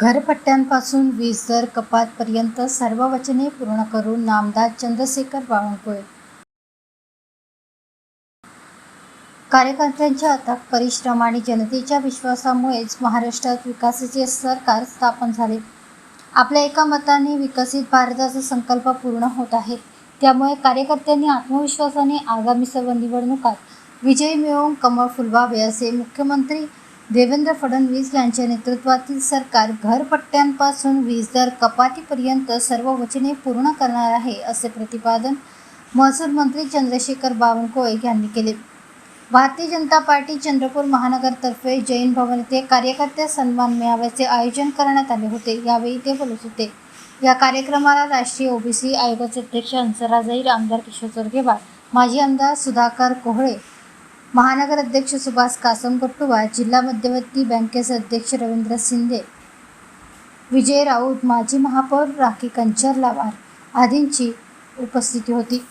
घरपट्ट्यांपासून वीज दर कपातपर्यंत सर्व वचने पूर्ण करून नामदार चंद्रशेखर बावनकुळे. कार्यकर्त्यांच्या अथक परिश्रम आणि जनतेच्या विश्वासामुळेच महाराष्ट्रात विकासाचे सरकार स्थापन झाले. आपल्या एका मताने विकसित भारताचा संकल्प पूर्ण होत आहे. त्यामुळे कार्यकर्त्यांनी आत्मविश्वासाने आगामी सर्व निवडणुकात विजय मिळवून कमळ फुलवावे असे मुख्यमंत्री देवेंद्र फडणवीस यांच्या नेतृत्वातील सरकार घरपट्ट्यांपासून वीज दर कपातीपर्यंत सर्व वचने पूर्ण करणार आहे असे प्रतिपादन महसूल मंत्री चंद्रशेखर बावनकुळे यांनी केले. भारतीय जनता पार्टी चंद्रपूर महानगरतर्फे जैन भवन येथे कार्यकर्ते सन्मान मेळाव्याचे आयोजन करण्यात आले होते. यावेळी ते बोलत होते. या कार्यक्रमाला राष्ट्रीय ओबीसी आयोगाचे अध्यक्ष हंसराज आमदार किशोर जोरगेवार माजी आमदार सुधाकर कोहळे महानगर अध्यक्ष सुभाष कासमगट्टुवार जिल्हा मध्यवर्ती बँकेचे अध्यक्ष रवींद्र शिंदे विजय राऊत माजी महापौर राखी कंचरलावार आदींची उपस्थिती होती.